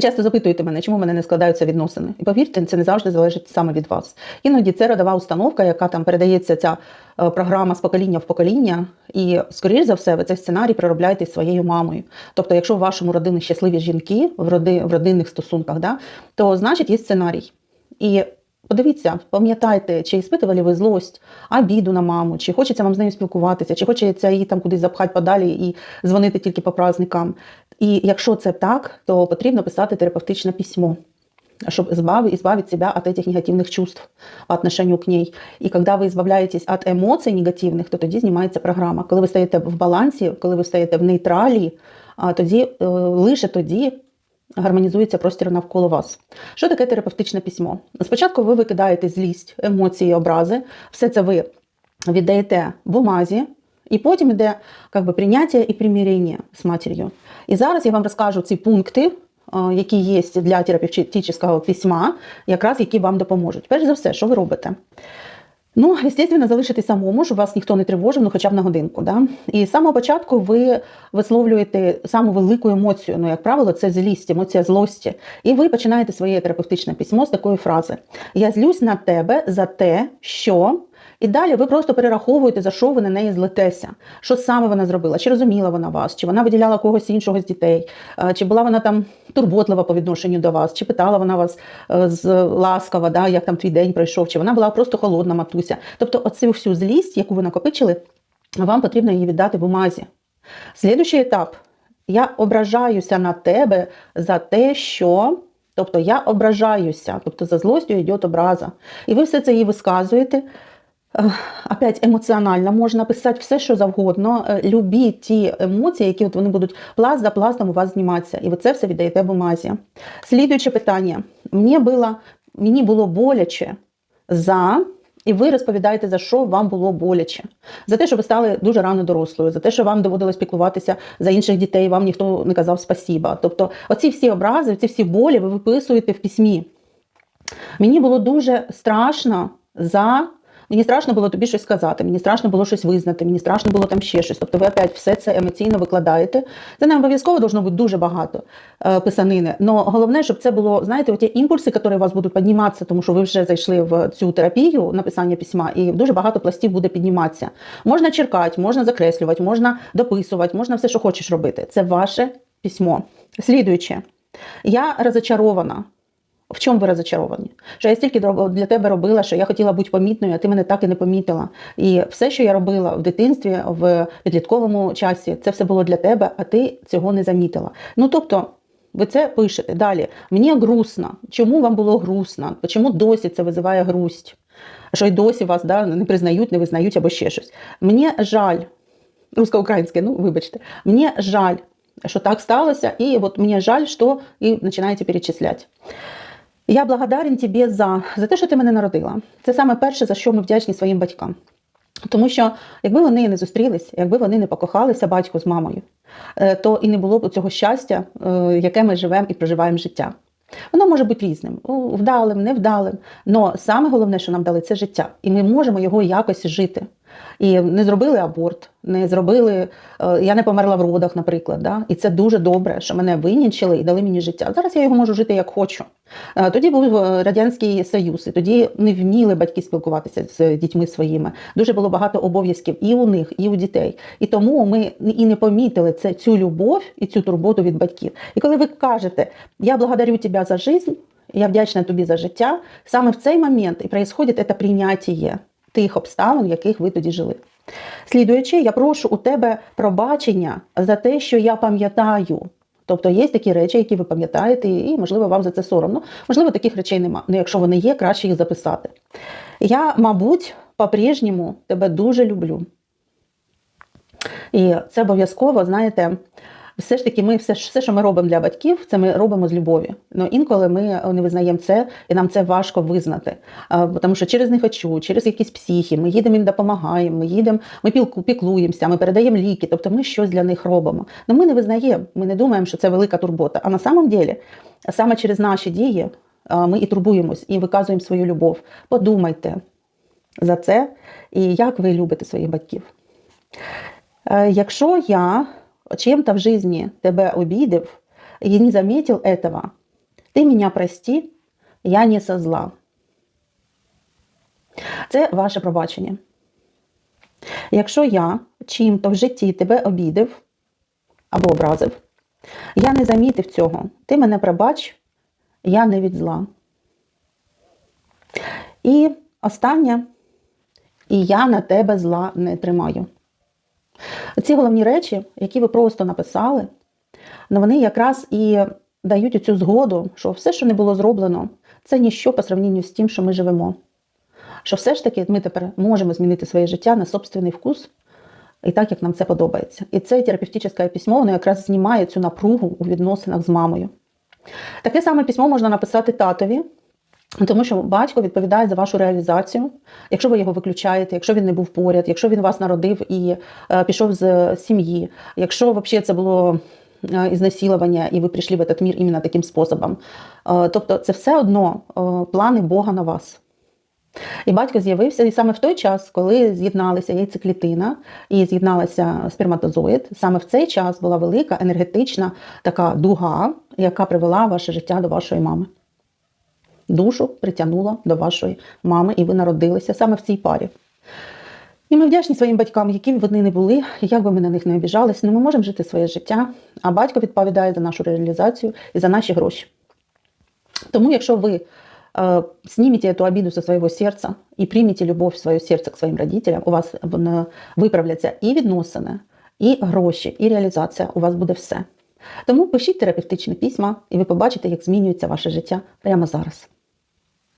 Ви часто запитуєте мене, чому в мене не складаються відносини. І повірте, це не завжди залежить саме від вас. Іноді це родова установка, яка там передається ця е, програма з покоління в покоління. І, скоріш за все, ви цей сценарій проробляєте зі своєю мамою. Тобто, якщо в вашому родині щасливі жінки в, родинних стосунках, да, то значить є сценарій. І Подивіться, пам'ятайте, чи іспитували ви злость, обіду на маму, чи хочеться вам з нею спілкуватися, чи хочеться її там кудись запхати подалі і дзвонити тільки по праздникам. І якщо це так, то потрібно писати терапевтичне письмо, щоб избавить, избавить себя от этих чувств по отношению к ней. І коли ви избавляєтесь від емоцій негативних, то тоді знімається програма. Коли ви стаєте в балансі, коли ви стаєте в нейтралі, тоді е, лише тоді гармонізується простір навколо вас. Що таке терапевтичне письмо? Спочатку ви викидаєте злість, емоції, образи, все це ви віддаєте бумазі, і потім йде би, прийняття і примирення з матір'ю. І зараз я вам розкажу ці пункти, які є для терапевтичного письма, якраз які вам допоможуть. Перш за все, що ви робите? Ну, звісно, залишитись самому, щоб вас ніхто не тривожив, ну хоча б на годинку. Да? І з самого початку ви висловлюєте саму велику емоцію. Ну, як правило, це злість, емоція злості. І ви починаєте своє терапевтичне письмо з такої фрази: Я злюсь на тебе за те, що. І далі ви просто перераховуєте, за що ви на неї злетеся. Що саме вона зробила? Чи розуміла вона вас, чи вона виділяла когось іншого з дітей, е, чи була вона там турботлива по відношенню до вас, чи питала вона вас е, з ласкава, да, як там твій день пройшов, чи вона була просто холодна матуся. Тобто, оцю всю злість, яку ви накопичили, вам потрібно її віддати бумазі. Слідуючий етап. Я ображаюся на тебе за те, що. Тобто я ображаюся, тобто за злостю йде образа. І ви все це їй висказуєте. Опять емоціонально можна писати все, що завгодно. Е, любі ті емоції, які от вони будуть пласт за пластом у вас зніматися. І ви це все віддаєте бумазі. Слідуюче питання. Мені було, мені було боляче за. І ви розповідаєте, за що вам було боляче, за те, що ви стали дуже рано дорослою, за те, що вам доводилось піклуватися за інших дітей, вам ніхто не казав спасіба. Тобто, оці всі образи, ці всі болі ви виписуєте в письмі. Мені було дуже страшно за Мені страшно було тобі щось сказати, мені страшно було щось визнати, мені страшно було там ще щось. Тобто ви опять все це емоційно викладаєте. Це не обов'язково должно бути дуже багато е, писанини. Но головне, щоб це було, знаєте, оті імпульси, які у вас будуть підніматися, тому що ви вже зайшли в цю терапію написання письма, і дуже багато пластів буде підніматися. Можна черкати, можна закреслювати, можна дописувати, можна все, що хочеш робити. Це ваше письмо. Слідуюче, я розочарована. В чому ви розочаровані? Що я стільки для тебе робила, що я хотіла бути помітною, а ти мене так і не помітила. І все, що я робила в дитинстві, в підлітковому часі, це все було для тебе, а ти цього не замітила. Ну тобто. Ви це пишете далі. Мені грустно. Чому вам було грустно? Чому досі це визиває грусть? Що й досі вас да, не признають, не визнають або ще щось. Мені жаль, русско-українське, ну вибачте, мені жаль, що так сталося, і от мені жаль, що і починаєте перечисляти. Я благодарен тобі за за те, що ти мене народила. Це саме перше, за що ми вдячні своїм батькам. Тому що, якби вони не зустрілись, якби вони не покохалися батько з мамою, е, то і не було б цього щастя, е, яке ми живемо і проживаємо життя. Воно може бути різним, вдалим, невдалим. Але саме головне, що нам дали, це життя, і ми можемо його якось жити. І не зробили аборт, не зробили, е, я не померла в родах, наприклад. Да? І це дуже добре, що мене винічили і дали мені життя. Зараз я його можу жити як хочу. Е, тоді був е, Радянський Союз, і тоді не вміли батьки спілкуватися з дітьми своїми. Дуже було багато обов'язків і у них, і у дітей. І тому ми і не помітили це, цю любов і цю турботу від батьків. І коли ви кажете, я благодарю тебе за життя, я вдячна тобі за життя, саме в цей момент і відбувається це прийняття тих обставин, в яких ви тоді жили. Слідуючи, я прошу у тебе пробачення за те, що я пам'ятаю. Тобто є такі речі, які ви пам'ятаєте, і, можливо, вам за це соромно. Можливо, таких речей нема. Ну, якщо вони є, краще їх записати. Я, мабуть, по-прежньому тебе дуже люблю. І це обов'язково, знаєте, все ж таки, ми все, все, що ми робимо для батьків, це ми робимо з любові. Ну інколи ми не визнаємо це, і нам це важко визнати. Тому що через них хочу, через якісь психи, ми їдемо їм допомагаємо, ми їдемо, ми піклуємося, ми передаємо ліки, тобто ми щось для них робимо. Ну ми не визнаємо, ми не думаємо, що це велика турбота. А на самом деле, саме через наші дії ми і турбуємось, і виказуємо свою любов. Подумайте за це і як ви любите своїх батьків. Е, якщо я чем-то в жизни тебя обидев и не заметил этого, Ти мене прости, я не со зла. Це ваше пробачення. Якщо я чим-то в житті тебе обідив або образив, я не замітив цього. Ти мене пробач, я не від зла. І останнє, і я на тебе зла не тримаю. Ці головні речі, які ви просто написали, ну, вони якраз і дають цю згоду, що все, що не було зроблено, це ніщо по сравненню з тим, що ми живемо. Що все ж таки ми тепер можемо змінити своє життя на собственний вкус і так, як нам це подобається. І це терапевтичне письмо, воно якраз знімає цю напругу у відносинах з мамою. Таке саме письмо можна написати татові, тому що батько відповідає за вашу реалізацію. Якщо ви його виключаєте, якщо він не був поряд, якщо він вас народив і е, пішов з сім'ї, якщо взагалі це було е, ізнасилування, і ви прийшли в этот мір іменно таким способом. Е, тобто, це все одно е, плани Бога на вас. І батько з'явився і саме в той час, коли з'єдналися яйцеклітина і з'єдналася сперматозоїд, саме в цей час була велика енергетична така дуга, яка привела ваше життя до вашої мами. Душу притягнула до вашої мами, і ви народилися саме в цій парі. І ми вдячні своїм батькам, які б вони не були, як би ми на них не обіжались, але ми можемо жити своє життя, а батько відповідає за нашу реалізацію і за наші гроші. Тому, якщо ви э, снимете эту обиду со своего сердца и примете любовь в своє серце к своїм родителям, у вас виправляться і відносини, і гроші, і реалізація. У вас буде все. Тому пишіть терапевтичні письма, і ви побачите, як змінюється ваше життя прямо зараз.